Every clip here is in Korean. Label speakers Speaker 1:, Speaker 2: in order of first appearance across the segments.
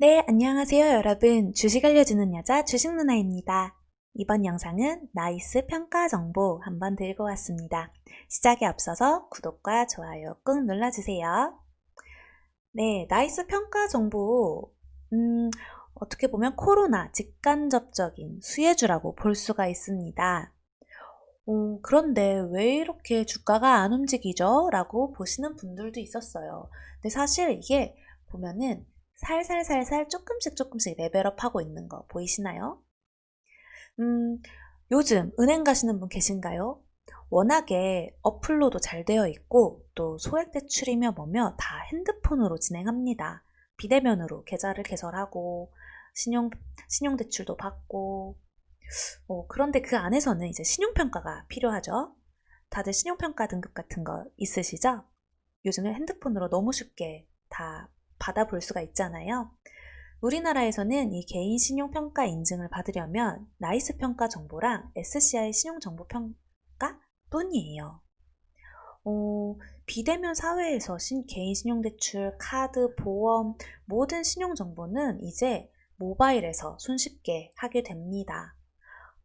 Speaker 1: 네, 안녕하세요, 여러분. 주식 알려주는 여자 주식 누나입니다. 이번 영상은 나이스 평가 정보 한번 들고 왔습니다. 시작에 앞서서 구독과 좋아요 꾹 눌러주세요. 네, 나이스 평가 정보. 음, 어떻게 보면 코로나 직간접적인 수혜주라고 볼 수가 있습니다. 어, 그런데 왜 이렇게 주가가 안 움직이죠? 라고 보시는 분들도 있었어요. 근데 사실 이게 보면은 살살살살 조금씩 조금씩 레벨업 하고 있는 거 보이시나요? 음, 요즘 은행 가시는 분 계신가요? 워낙에 어플로도 잘 되어 있고 또 소액 대출이며 뭐며 다 핸드폰으로 진행합니다. 비대면으로 계좌를 개설하고 신용 신용 대출도 받고 어, 그런데 그 안에서는 이제 신용평가가 필요하죠. 다들 신용평가 등급 같은 거 있으시죠? 요즘에 핸드폰으로 너무 쉽게 다 받아볼 수가 있잖아요. 우리나라에서는 이 개인 신용평가 인증을 받으려면 나이스 평가 정보랑 SCI 신용정보 평가 뿐이에요. 어, 비대면 사회에서 신, 개인 신용대출, 카드, 보험, 모든 신용정보는 이제 모바일에서 손쉽게 하게 됩니다.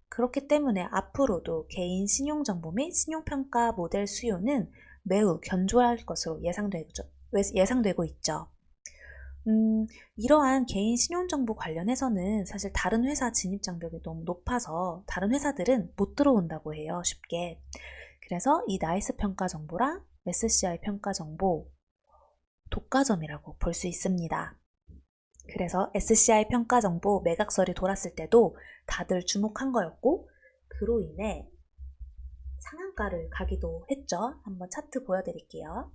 Speaker 1: 그렇기 때문에 앞으로도 개인 신용정보 및 신용평가 모델 수요는 매우 견조할 것으로 예상되고, 예상되고 있죠. 음, 이러한 개인 신용정보 관련해서는 사실 다른 회사 진입 장벽이 너무 높아서 다른 회사들은 못 들어온다고 해요, 쉽게. 그래서 이 나이스 평가 정보랑 SCI 평가 정보 독과점이라고 볼 수 있습니다. 그래서 SCI 평가 정보 매각설이 돌았을 때도 다들 주목한 거였고, 그로 인해 상한가를 가기도 했죠. 한번 차트 보여드릴게요.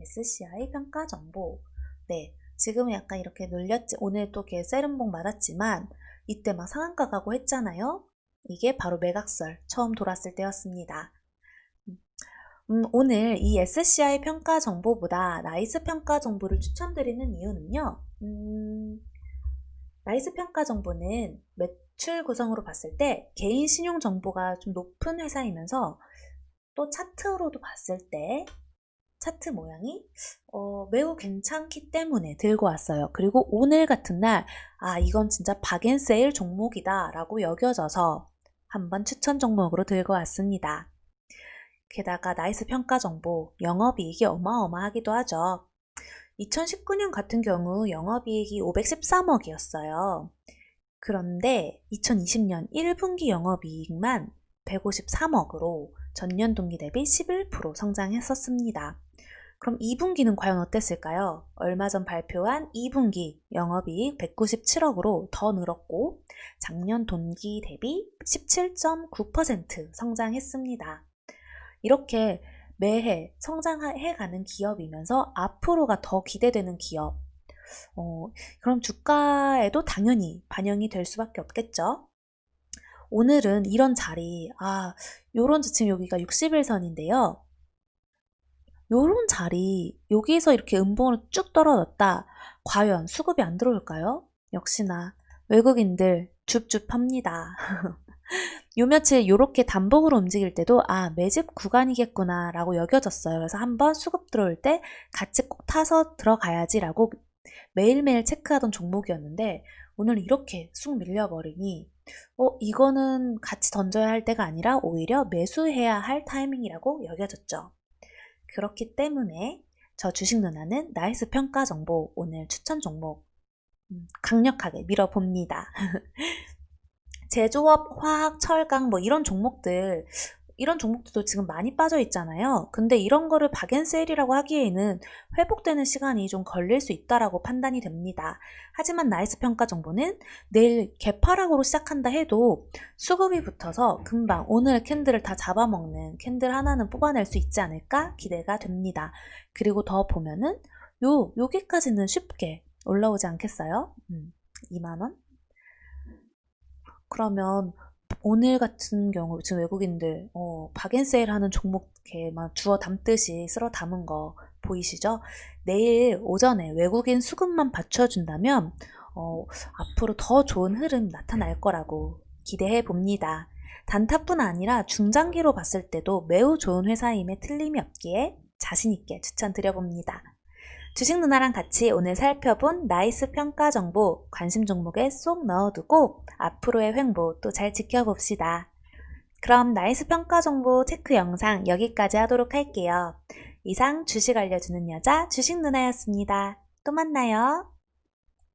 Speaker 1: SCI 평가 정보. 네. 지금은 약간 이렇게 눌렸지. 오늘 또 이렇게 세름봉 맞았지만, 이때 막 상한가 가고 했잖아요. 이게 바로 매각설 처음 돌았을 때였습니다. 음, 오늘 이 SCI 평가 정보보다 나이스 평가 정보를 추천드리는 이유는요. 음, 나이스 평가 정보는 매출 구성으로 봤을 때 개인 신용 정보가 좀 높은 회사이면서 또 차트로도 봤을 때 차트 모양이 어, 매우 괜찮기 때문에 들고 왔어요. 그리고 오늘 같은 날, 아, 이건 진짜 박앤세일 종목이다 라고 여겨져서 한번 추천 종목으로 들고 왔습니다. 게다가 나이스 평가 정보, 영업이익이 어마어마하기도 하죠. 2019년 같은 경우 영업이익이 513억이었어요. 그런데 2020년 1분기 영업이익만 153억으로 전년 동기 대비 11% 성장했었습니다. 그럼 2분기는 과연 어땠을까요? 얼마 전 발표한 2분기 영업이익 197억으로 더 늘었고 작년 동기 대비 17.9% 성장했습니다. 이렇게 매해 성장해가는 기업이면서 앞으로가 더 기대되는 기업. 어, 그럼 주가에도 당연히 반영이 될 수밖에 없겠죠. 오늘은 이런 자리, 아, 요런 지금 여기가 60일선인데요. 요런 자리, 여기서 이렇게 음봉으로 쭉 떨어졌다. 과연 수급이 안 들어올까요? 역시나 외국인들 줍줍합니다. 요 며칠 요렇게 단복으로 움직일 때도 아 매집 구간이겠구나 라고 여겨졌어요. 그래서 한번 수급 들어올 때 같이 꼭 타서 들어가야지 라고 매일매일 체크하던 종목이었는데 오늘 이렇게 쑥 밀려버리니 어 이거는 같이 던져야 할 때가 아니라 오히려 매수해야 할 타이밍이라고 여겨졌죠. 그렇기 때문에 저 주식 누나는 나이스 평가 정보 오늘 추천 종목 음, 강력하게 밀어봅니다. 제조업, 화학, 철강 뭐 이런 종목들 이런 종목들도 지금 많이 빠져 있잖아요. 근데 이런 거를 박앤세일이라고 하기에는 회복되는 시간이 좀 걸릴 수 있다라고 판단이 됩니다. 하지만 나이스 평가 정보는 내일 개파락으로 시작한다 해도 수급이 붙어서 금방 오늘 캔들을 다 잡아먹는 캔들 하나는 뽑아낼 수 있지 않을까 기대가 됩니다. 그리고 더 보면은 요 여기까지는 쉽게 올라오지 않겠어요? 음, 2만 원? 그러면 오늘 같은 경우 지금 외국인들 어, 박앤세일 하는 종목 이렇게 막 주워 담듯이 쓸어 담은 거 보이시죠? 내일 오전에 외국인 수급만 받쳐준다면 어, 앞으로 더 좋은 흐름 나타날 거라고 기대해 봅니다. 단타뿐 아니라 중장기로 봤을 때도 매우 좋은 회사임에 틀림이 없기에 자신있게 추천드려봅니다. 주식 누나랑 같이 오늘 살펴본 나이스 평가 정보 관심 종목에 쏙 넣어두고 앞으로의 횡보 또 잘 지켜봅시다. 그럼 나이스 평가 정보 체크 영상 여기까지 하도록 할게요. 이상 주식 알려주는 여자 주식 누나였습니다. 또 만나요.